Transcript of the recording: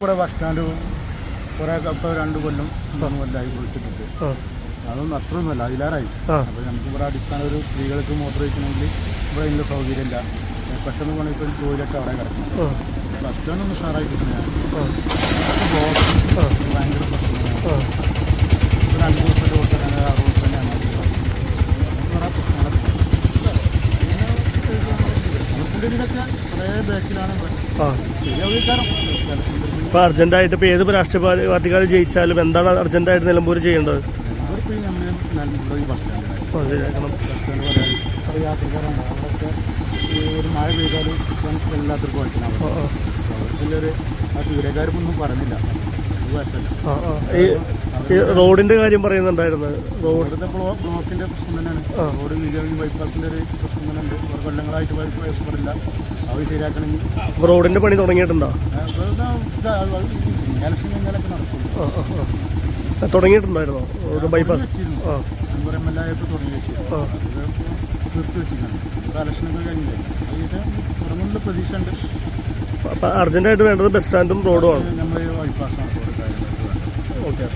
ഇവിടെ bus stand കുറേ ഇപ്പോൾ രണ്ട് കൊല്ലം മൂന്ന് കൊല്ലമായി വിളിച്ചിട്ടുണ്ട്. അതൊന്നും അത്രയൊന്നുമല്ല അല്ല ആ. അപ്പോൾ നമുക്ക് ഇവിടെ അടിസ്ഥാന ഒരു സ്ത്രീകൾക്ക് മോട്ടർ വയ്ക്കണമെങ്കിൽ ഇവിടെ അതിന്റെ സൗകര്യമില്ല. പെട്ടെന്ന് പോകണമെങ്കിൽ ഇപ്പോൾ ജോലിയൊക്കെ അവിടെ കിടക്കണം ബസ് സ്റ്റാൻഡ് ഒന്ന് ഉഷാറായി കിട്ടുന്ന ആ ബ്ലോക്ക് ആ ഭയങ്കര പ്രശ്നമാണ് ആ ഇപ്പോൾ രണ്ട് ദിവസത്തെ റോഡ് തന്നെ ആ റോഡ് തന്നെ അങ്ങോട്ട് ഇതിലൊക്കെ അർജന്റായിട്ട് ഇപ്പൊ ഏത് രാഷ്ട്രീയ പാർട്ടിക്കാർ ജയിച്ചാലും എന്താണ് അർജന്റായിട്ട് നിലമ്പൂർ ചെയ്യേണ്ടത്? അവർക്ക് ഒരു മഴ പെയ്താലും ഇല്ലാത്തൊരു കുഴപ്പമില്ല ആ ആ. ആ തീരക്കാർക്കൊന്നും പറഞ്ഞില്ല അത് കുഴപ്പമില്ല. ഈ കാര്യം പറയുന്നുണ്ടായിരുന്നു. റോഡ് ബ്ലോക്കിന്റെ ബ്ലോ പ്രശ്നം തന്നെയാണ്. റോഡ് വീതി ബൈപ്പാസിന്റെ ഒരു പ്രശ്നം തന്നെ ഉണ്ട് ഒരു കൊല്ലങ്ങളായിട്ട് ബൈപ്പാസ് പടില്ല അത് ശരിയാക്കണമെങ്കിൽ റോഡിന്റെ പണി തുടങ്ങിയിട്ടുണ്ടോ? ഇലക്ഷൻ കഴിഞ്ഞാലൊക്കെ തുടങ്ങിയിട്ടുണ്ടായിരുന്നോ? Road bypass M L A തുടങ്ങി ഇലക്ഷനൊക്കെ കഴിഞ്ഞില്ലേ? തുടങ്ങുന്ന പ്രതീക്ഷ ഉണ്ട് അർജന്റായിട്ട് വേണ്ടത് ബസ് സ്റ്റാൻഡും റോഡുമാണ് നമ്മൾ ബൈപ്പാസാണ് റോഡ് ഓക്കെ.